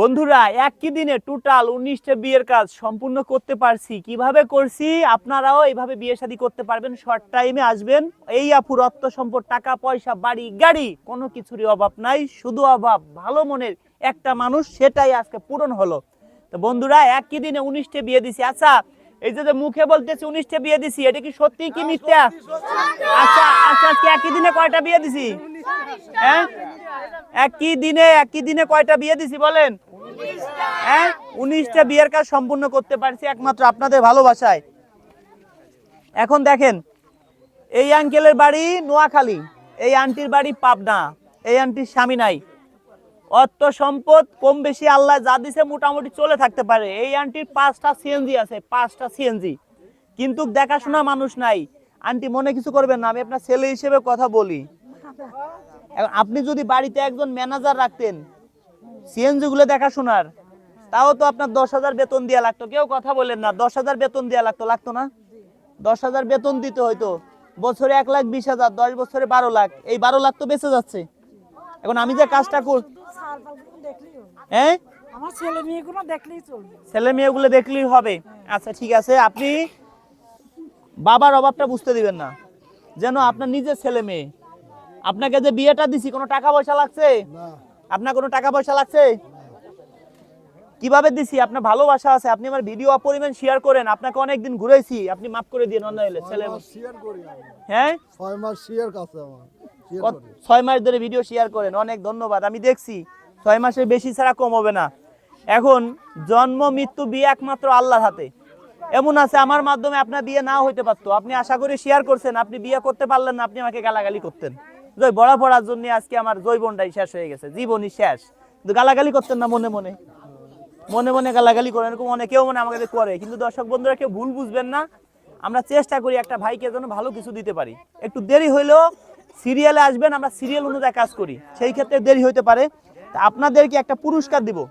বন্ধুরা একই দিনে টোটাল উনিশটা বিয়ের কাজ সম্পূর্ণ করতে পারছি। কীভাবে করছি? আপনারাও এইভাবে বিয়ে শাদী করতে পারবেন। শর্ট টাইমে আসবেন। এই আপুর অর্থ সম্পদ টাকা পয়সা বাড়ি গাড়ি কোনো কিছুরই অভাব নাই। শুধু অভাব ভালো মনের একটা মানুষ সেটাই আজকে পূরণ হলো। তো বন্ধুরা একই দিনে উনিশটা বিয়ে দিছি। আচ্ছা এই যে মুখে বলতেছি উনিশটা বিয়ে দিছি এটা কি সত্যি কি মিথ্যা? আচ্ছা আচ্ছা আজকে একই দিনে কয়টা বিয়ে দিছি। হ্যাঁ? একই দিনে একই দিনে কয়টা বিয়ে দিছি বলেন? হ্যাঁ উনিশটা বিয়ের কাজ সম্পূর্ণ করতে পারছি একমাত্র আপনাদের ভালোবাসায়। এখন দেখেন, এই আঙ্কেলের বাড়ি নোয়াখালী, এই আন্টির বাড়ি পাবনা, এই আন্টির স্বামী নাই। অর্থ সম্পদ কম বেশি আল্লাহ যা দিছে মোটামুটি চলে থাকতে পারে। এই আন্টির পাঁচটা সিএনজি আছে, পাঁচটা সিএনজি কিন্তু দেখাশোনা মানুষ নাই। আন্টি মনে কিছু করবেন না, আমি আপনার ছেলে হিসেবে কথা বলি। আপনি যদি বাড়িতে একজন ম্যানেজার রাখতেন সিএনজি গুলো দেখাশোনার। তাও তো আপনার দশ হাজার বেতন দেওয়া লাগতো। কেউ কথা বলেন না দশ হাজার বেতন দেওয়া লাগতো লাগতো না? দশ হাজার বেতন দিতে হয়তো বছরে এক লাখ বিশ হাজার দশ বছরে বারো লাখ। এই বারো লাখ তো বেঁচে যাচ্ছে। এখন আমি যে কাজটা কর হ্যাঁ? আমার ছেলে মেয়েগুলো দেখলেই চলবে। ছেলে মেয়েগুলো দেখলেই হবে। আচ্ছা ঠিক আছে। আপনি বাবার অভাবটা বুঝতে দিবেন না। যেন আপনার নিজের ছেলে মেয়ে। আপনাকে যে বিয়েটা দিছি কোনো টাকা পয়সা লাগছে? আপনার কোনো টাকা পয়সা লাগছে? কীভাবে দিছি? আপনার ভালোবাসা আছে। আপনি আমার ভিডিও অপরিমাণ শেয়ার করেন। আপনাকে অনেকদিন ঘুরেছি। আপনি মাফ করে দিন অন্য হলে। ছেলে শেয়ার করি হ্যাঁ? ছয় মাস শেয়ার কাছে আমার। ছয় মাস ধরে ভিডিও শেয়ার করেন। অনেক ধন্যবাদ। আমি দেখছি। ছয় মাসের বেশি ছাড়া কম হবে না। এখন জন্ম মৃত্যু বিয়ে একমাত্র আল্লাহর হাতে। এমন আছে আমার মাধ্যমে আপনার বিয়ে না হইতে পারতো। আপনি আশা করি শেয়ার করছেন। আপনি বিয়ে করতে পারলেন না। আপনি আমাকে গালাগালি করতেন। জয়, বড়া পড়ার জন্য আজকে আমার জৈবনটাই শেষ হয়ে গেছে। জীবনই শেষ। গালাগালি করতেন না মনে মনে। মনে মনে গালাগালি করেন, এরকম অনেকেও মনে আমাকে করে। কিন্তু দর্শক বন্ধুরা, কেউ ভুল বুঝবেন না। আমরা চেষ্টা করি একটা ভাইকে যেন ভালো কিছু দিতে পারি। একটু দেরি হইলেও সিরিয়ালে আসবেন, আমরা সিরিয়াল অনুযায়ী কাজ করি। সেই ক্ষেত্রে দেরি হইতে পারে। তা আপনাদেরকে একটা পুরস্কার দিব।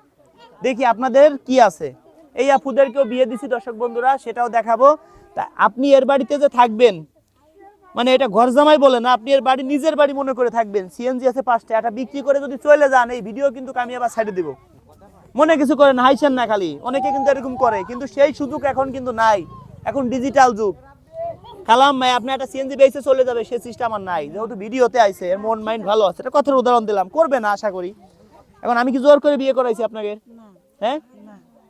দেখি আপনাদের কি আছে। এই আপুদেরকেও বিয়ে দিছি দর্শক বন্ধুরা, সেটাও দেখাবো। তা আপনি এর বাড়িতে যে থাকবেন মানে এটা ঘর জামাই বলে না আপনি এর বাড়ি নিজের বাড়ি মনে করে থাকবেন। সিএনজি আছে পাঁচটা এটা বিক্রি করে যদি চলে যান এই ভিডিও কিন্তু আমি আবার সাইডে দিব। মনে কিছু করেন হাইছেন না খালি। অনেকে কিন্তু এরকম করে কিন্তু সেই সুযোগ এখন কিন্তু নাই। এখন ডিজিটাল যুগ। কালাম ভাই আপনি একটা সিএনজি বেসে চলে যাবে সে সিস্টেম আমার নাই। যেহেতু ভিডিওতে আইছে এর মন মাইন্ড ভালো আছে। এটা কথার উদাহরণ দিলাম। করবে না আশা করি। এখন আমি কি জোর করে বিয়ে করাইছি আপনাকে? হ্যাঁ?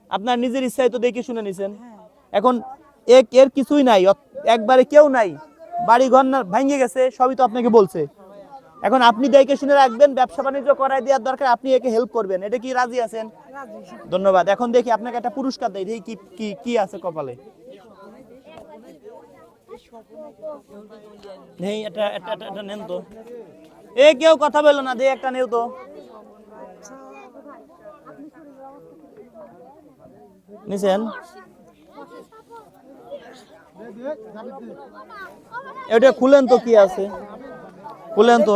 আপনার নিজের ইচ্ছায় তো দেখে শুনে নিছেন। এখন এক এর কিছুই নাই। একবারে কেউ নাই। বাড়ি ঘর না ভেঙে গেছে সবই তো আপনাকে বলছে। এখন আপনি দেখে শুনে রাখবেন ব্যবসা বাণিজ্য করাই দেওয়ার দরকার আপনি একে হেল্প করবেন। এটা কি রাজি আছেন? ধন্যবাদ। এখন দেখি আপনাকে একটা পুরস্কার দেয় দেখি কি কি কি আছে কপালে। নেই এটা এটা এটা- এটা নেন তো। এ কেউ কথা বলল না দে একটা নেও তো। নিছেন? এটা খুলেন তো কি আছে? খুলেন তো।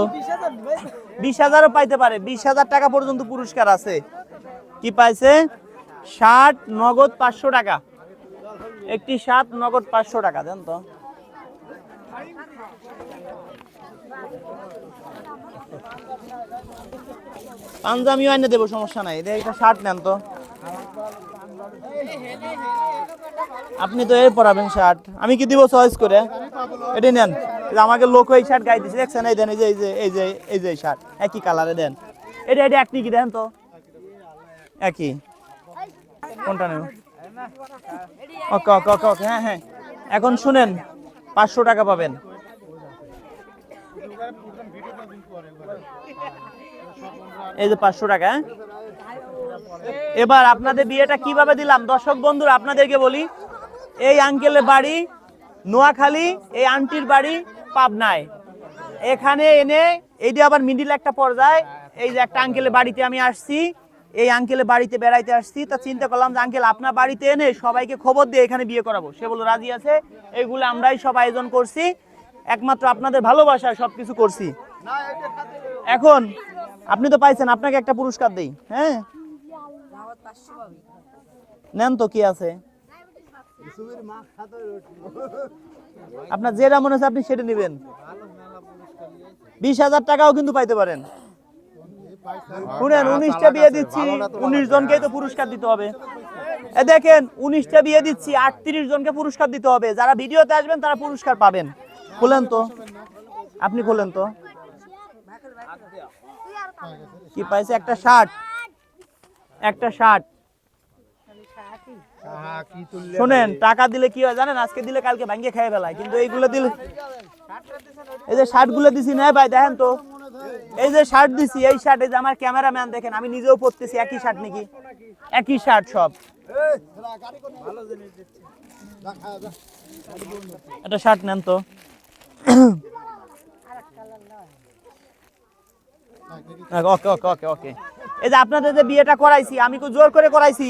বিশ হাজারও পাইতে পারে। বিশ হাজার টাকা পর্যন্ত পুরস্কার আছে। কি পাইছে? ষাট নগদ পাঁচশো টাকা। একটি সাত নগদ পাঁচশো টাকা, দেন তো। পাঞ্জাবিও এনে দেবো, সমস্যা নাই। এটা শার্ট নেন তো। আপনি তো এই পরাবেন শার্ট আমি কি দিব চয়েস করে? এটাই নেন। আমাকে লোক এই শার্ট গাই দিছে, দেখছেন? এই দেন, এই যে এই যে এই যে এই যে শার্ট একই কালারে দেন। এটা এটা একটি কি দেন তো? একই। কোনটা নেব ওকে ওকে ওকে ওকে হ্যাঁ হ্যাঁ। এখন শুনেন, পাঁচশো টাকা পাবেন। এই যে পাঁচশো টাকা হ্যাঁ? এবার আপনাদের বিয়েটা কীভাবে দিলাম? দর্শক বন্ধুরা, আপনাদেরকে বলি, এই আঙ্কেলের বাড়ি নোয়াখালী, এই আন্টির বাড়ি পাবনায়। এখানে এনে এইটা আবার মিডিল একটা পর্যায়ে, এই যে একটা আঙ্কেলের বাড়িতে আমি আসছি, এই আঙ্কেলের বাড়িতে বেড়াইতে আসছি। তা চিন্তা করলাম যে, আঙ্কেল, আপনার বাড়িতে এনে সবাইকে খবর দিয়ে এখানে বিয়ে করাবো। সে বলল, রাজি আছে। এইগুলো আমরাই সব আয়োজন করছি। একমাত্র আপনাদের ভালোবাসায় সবকিছু করছি। এখন, আপনি তো পাইছেন, আপনাকে একটা পুরস্কার দেই হ্যাঁ? নেন তো কি আছে? আপনার যেটা মনে হচ্ছে আপনি সেটা নেবেন। বিশ হাজার টাকাও কিন্তু পাইতে পারেন। শুনেন, উনিশটা বিয়ে দিচ্ছি, উনিশ তো পুরস্কার দিতে হবে। দেখেন, উনিশটা বিয়ে দিচ্ছি, আটত্রিশ জনকে পুরস্কার দিতে হবে। যারা ভিডিওতে আসবেন, তারা পুরস্কার পাবেন। খুলেন তো। আপনি খুলেন তো। কি পাইছে? একটা শার্ট। একটা শার্ট শোনেন টাকা দিলে কি হয় জানেন? আজকে দিলে কালকে ভাঙ্গে খেয়ে ফেলায়। কিন্তু এইগুলো দিলে এই যে শার্টগুলো দিছি না ভাই দেখেন তো। এই যে শার্ট দিছি এই শার্ট এই যে আমার ক্যামেরাম্যান দেখেন আমি নিজেও পরতেছি একই শার্ট নাকি? একই শার্ট সব। একটা শার্ট নেন তো। ওকে ওকে ওকে ওকে। এই যে আপনাদের যে বিয়েটা করাইছি, আমি কি জোর করে করাইছি?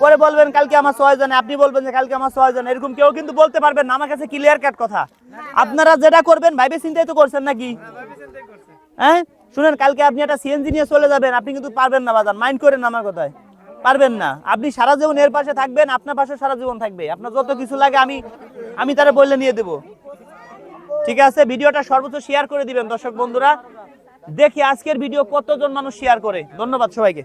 পরে বলবেন কালকে আমার ছয় জনে আপনি বলবেন যে কালকে আমার ছয় জন এরকম কেউ কিন্তু বলতে পারবেন না, আমার কাছে ক্লিয়ার কাট কথা। আপনারা যেটা করবেন, ভাইবে চিন্তাই তো করছেন নাকি? হ্যাঁ? শুনেন, কালকে আপনি একটা সিএনজি নিয়ে চলে যাবেন, আপনি কিন্তু পারবেন না বাজান মাইন্ড করেন আমার কথায়। পারবেন না। আপনি সারা জীবন এর পাশে থাকবেন, আপনার পাশে সারা জীবন থাকবে। আপনার যত কিছু লাগে, আমি আমি তারা বললে নিয়ে দেবো। ঠিক আছে? ভিডিওটা সর্বোচ্চ শেয়ার করে দিবেন, দর্শক বন্ধুরা। দেখি আজকের ভিডিও কতজন মানুষ শেয়ার করে। ধন্যবাদ সবাইকে।